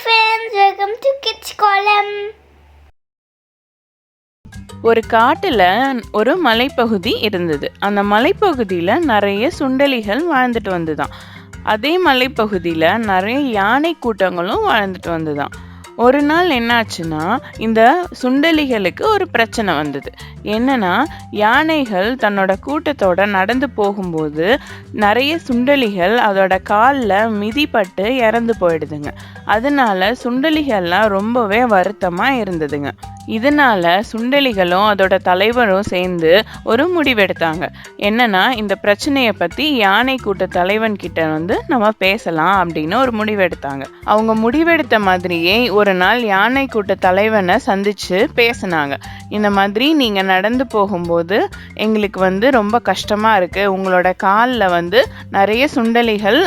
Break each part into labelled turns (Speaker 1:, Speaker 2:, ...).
Speaker 1: Friends welcome to kids காலம்
Speaker 2: ஒரு காட்டில் ஒரு மலைப்பகுதி இருந்தது. அந்த மலைப்பகுதியில் நிறைய சுண்டலிகள் வாழ்ந்துட்டு வந்துதான். அதே மலைப்பகுதியில் நிறைய யானை கூட்டங்களும் வாழ்ந்துட்டு வந்துதான். ஒரு நாள் என்னாச்சுன்னா இந்த சுண்டலிகளுக்கு ஒரு பிரச்சனை வந்தது. என்னன்னா யானைகள் தன்னோட கூட்டத்தோட நடந்து போகும்போது நிறைய சுண்டலிகள் அதோட காலில் மிதிப்பட்டு இறந்து போயிடுதுங்க. அதனால சுண்டலிகள்லாம் ரொம்பவே வருத்தமாக இருந்ததுங்க. இதனால சுண்டலிகளும் அதோட தலைவரும் சேர்ந்து ஒரு முடிவெடுத்தாங்க. என்னன்னா இந்த பிரச்சனையை பத்தி யானை கூட்ட தலைவன் கிட்ட வந்து நம்ம பேசலாம் அப்படின்னு ஒரு முடிவெடுத்தாங்க. அவங்க முடிவெடுத்த மாதிரியே ஒரு நாள் யானை கூட்ட தலைவனை சந்திச்சு பேசினாங்க. இந்த மாதிரி நீங்க நடந்து போகும்போது எங்களுக்கு வந்து ரொம்ப கஷ்டமா இருக்கு. உங்களோட காலில் வந்து நிறைய சுண்டலிகள்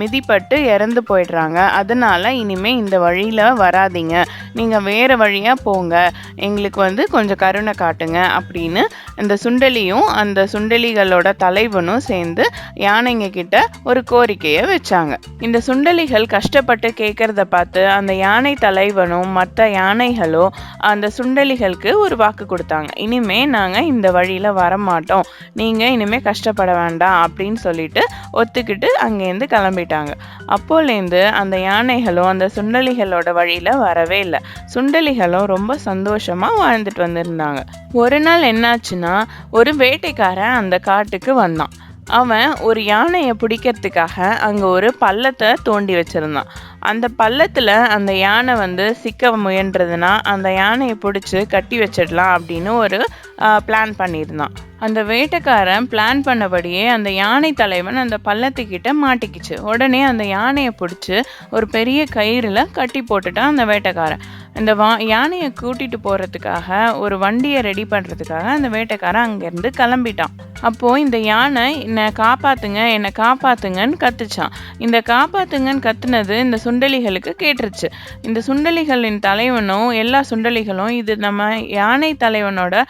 Speaker 2: மிதிப்பட்டு இறந்து போயிடுறாங்க. அதனால இனிமே இந்த வழியில வராதீங்க. நீங்க வேற வழியா போங்க. எங்களுக்கு வந்து கொஞ்சம் கருணை காட்டுங்க அப்படின்னு இந்த சுண்டலியும் அந்த சுண்டலிகளோட தலைவனும் சேர்ந்து யானைங்க கிட்ட ஒரு கோரிக்கையை வச்சாங்க. இந்த சுண்டலிகள் கஷ்டப்பட்டு கேட்கறத பார்த்து அந்த யானை தலைவனும் மற்ற யானைகளும் அந்த சுண்டலிகளுக்கு ஒரு வாக்கு கொடுத்தாங்க. இனிமே நாங்கள் இந்த வழியில் வரமாட்டோம். நீங்கள் இனிமே கஷ்டப்பட வேண்டாம் அப்படின்னு சொல்லிட்டு ஒத்துக்கிட்டு அங்கேருந்து கிளம்பிட்டாங்க. அப்போலேருந்து அந்த யானைகளும் அந்த சுண்டலிகளோட வழியில் வரவே இல்லை. சுண்டலிகளும் ரொம்ப சந்தோஷமாக வாழ்ந்துட்டு வந்திருந்தாங்க. ஒரு நாள் என்னாச்சுன்னா ஒரு வேட்டைக்காரன் அந்த காட்டுக்கு வந்தான். அவன் ஒரு யானையை பிடிக்கிறதுக்காக அங்கே ஒரு பள்ளத்தை தோண்டி வச்சிருந்தான். அந்த பள்ளத்தில் அந்த யானை வந்து சிக்க முயன்றதுன்னா அந்த யானையை பிடிச்சி கட்டி வச்சிடலாம் அப்படின்னு ஒரு பிளான் பண்ணியிருந்தான். அந்த வேட்டைக்காரன் பிளான் பண்ணபடியே அந்த யானை தலைவன் அந்த பள்ளத்துக்கிட்ட மாட்டிக்கிச்சு. உடனே அந்த யானையை பிடிச்சி ஒரு பெரிய கயிறில் கட்டி போட்டுட்டான் அந்த வேட்டைக்காரன். இந்த வா யானையை கூட்டிகிட்டு போகிறதுக்காக ஒரு வண்டியை ரெடி பண்ணுறதுக்காக அந்த வேட்டைக்காரன் அங்கேருந்து கிளம்பிட்டான். அப்போது இந்த யானை என்னை காப்பாற்றுங்க என்னை காப்பாற்றுங்கன்னு கத்துச்சான். இந்த காப்பாற்றுங்கன்னு கத்துனது இந்த சுண்டலிகளுக்கு கேட்டுருச்சு. இந்த சுண்டலிகளின் தலைவனும் எல்லா சுண்டலிகளும் இது நம்ம யானை தலைவனோட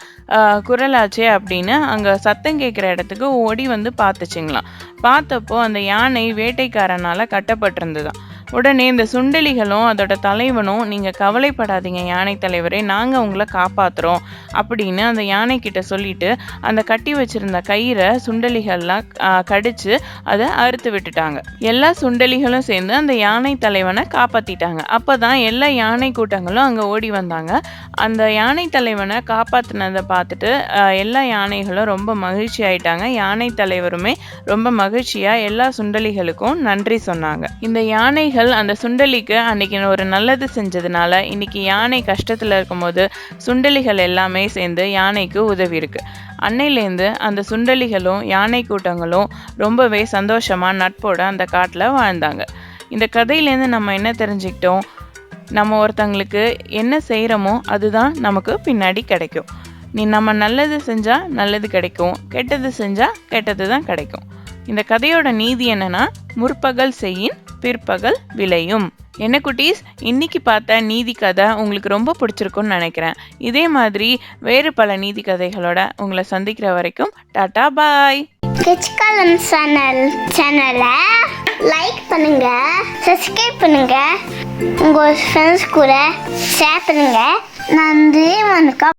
Speaker 2: குரலாச்சே அப்படின்னு அங்கே சத்தம் கேட்குற இடத்துக்கு ஓடி வந்து பார்த்துச்சிங்களாம். பார்த்தப்போ அந்த யானை வேட்டைக்காரனால் கட்டப்பட்டிருந்துதான் உடனே இந்த சுண்டலிகளும் அதோட தலைவனும் நீங்கள் கவலைப்படாதீங்க யானை தலைவரே நாங்கள் உங்களை காப்பாற்றுறோம் அப்படின்னு அந்த யானை கிட்ட சொல்லிட்டு அந்த கட்டி வச்சிருந்த கயிறை சுண்டலிகள்லாம் கடிச்சு அதை அறுத்து விட்டுட்டாங்க. எல்லா சுண்டலிகளும் சேர்ந்து அந்த யானை தலைவனை காப்பாத்திட்டாங்க. அப்பதான் எல்லா யானை கூட்டங்களும் அங்கே ஓடி வந்தாங்க. அந்த யானை தலைவனை காப்பாத்தினதை பார்த்துட்டு எல்லா யானைகளும் ரொம்ப மகிழ்ச்சி ஆயிட்டாங்க. யானை தலைவருமே ரொம்ப மகிழ்ச்சியா எல்லா சுண்டலிகளுக்கும் நன்றி சொன்னாங்க. இந்த யானைகள் அந்த சுண்டலிக்கு அன்னைக்கு ஒரு நல்லது செஞ்சதுனால இன்னைக்கு யானை கஷ்டத்தில் இருக்கும்போது சுண்டலிகள் எல்லாமே சேர்ந்து யானைக்கு உதவி இருக்கு. அன்னையிலேருந்து அந்த சுண்டலிகளும் யானை கூட்டங்களும் ரொம்பவே சந்தோஷமா நட்போட அந்த காட்டில் வாழ்ந்தாங்க. இந்த கதையிலேருந்து நம்ம என்ன தெரிஞ்சுக்கிட்டோம்? நம்ம ஒருத்தங்களுக்கு என்ன செய்கிறோமோ அதுதான் நமக்கு பின்னாடி கிடைக்கும். நீ நம்ம நல்லது செஞ்சால் நல்லது கிடைக்கும் கெட்டது செஞ்சால் கெட்டது தான் கிடைக்கும். இந்த கதையோட நீதி என்னன்னா முற்பகல் செய்யின் பிற்பகல் விளையும். என்ன குட்டீஸ்? இன்னைக்கு பார்த்த நீதி கதை உங்களுக்கு ரொம்ப பிடிச்சிருக்கும்னு நினைக்கிறேன். இதே மாதிரி வேறு பல நீதி கதைகளோட உங்களை சந்திக்கிற வரைக்கும் டாடா பாய்!
Speaker 1: கிட்ஸ் சேனல் சேனலை லைக் பண்ணுங்க சப்ஸ்கிரைப் பண்ணுங்க உங்க ஃப்ரெண்ட்ஸ் கூட ஷேர் பண்ணுங்க. நன்றி வணக்கம்.